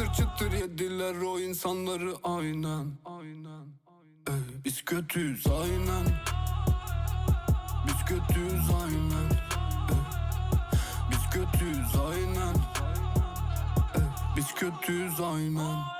Çıtır çıtır yediler o insanları. Aynen. Aynen. Ey, Biz kötüyüz aynen. Biz kötüyüz aynen. Ey, Biz kötüyüz aynen. Ey, Biz kötüyüz aynen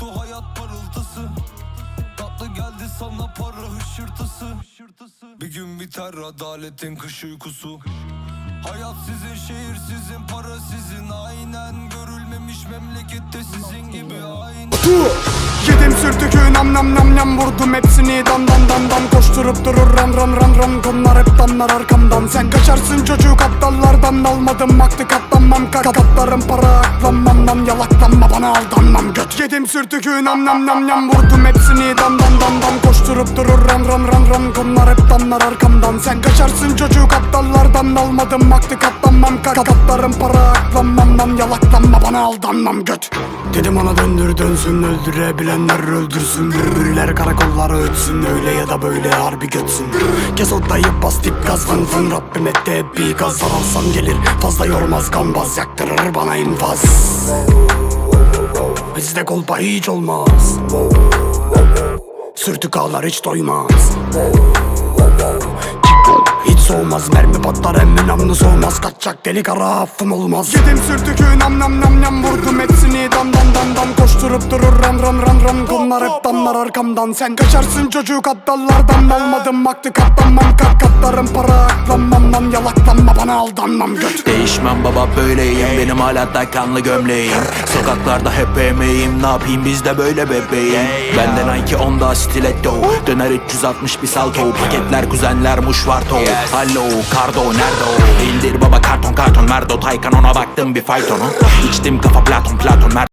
Yoktu hayat parıltısı. Tatlı geldi sana para hışırtısı. Bir gün biter adaletin kış uykusu. Hayat sizin şehir sizin para sizin. Aynen görülmemiş memlekette sizin gibi aynen Yedim sürtükü nam nam nam nam vurdum hepsini dan dan dan dan Koşturup durur ran ran ran ran Bunlar hep damlar arkamdan. Sen kaçarsın çocuk aptallardan. Almadım vakti katlanmam. Ka Katlarım para aklanmam. Lan Yalaklanma bana aldanmam. Göt Yedim sürtükü nam nam nam nam. Vurdum hepsini dan dan dan dan Koşturup durur ran ran ran ran Bunlar hep damlar arkamdan. Sen kaçarsın çocuk aptallardan Almadım vakti katlanmam. Ka Katlarım para aklanmam lan Yalaklanma bana aldanmam göt. Dedim ona döndür dönsün öldürebilenler öldürsün. Bülbüller karakolları ötsün öyle ya da böyle harbi götsün. Kes otlayıp bas dip gaz fın fın Rabbim etti hep bir gaz alsam gelir. Fazla yormaz gambaz yaktırır bana infaz. Bizde kolpa hiç olmaz. Sürtük ağlar hiç doymaz hiç soğumaz mermi patlar emmi namlu soğumaz Kaçacak deli kara affım olmaz. Yedim sürtükü nam nam nam nam Vurdum hepsini Koşturup durur ran ran ran ran Bunlar hep damlar arkamdan. Sen kaçarsın çocuk aptallardan. Almadım vakti katlanmam. Kat katlarım para aklanmam lan. Yalaklanma bana aldanmam. Göt. Değişmem baba böyleyim. Benim hala da kanlı gömleğim. Sokaklarda hep emeğim. Ne yapayım biz de böyle bebeğim. Benden Nike onda stiletto. Döner 360 bir salto. Paketler kuzenler muşvarto Hallo kardo nerede o İndir baba karton karton. Merdo Taycan ona baktım bir faytonu. İçtim kafa Platon Platon Merdo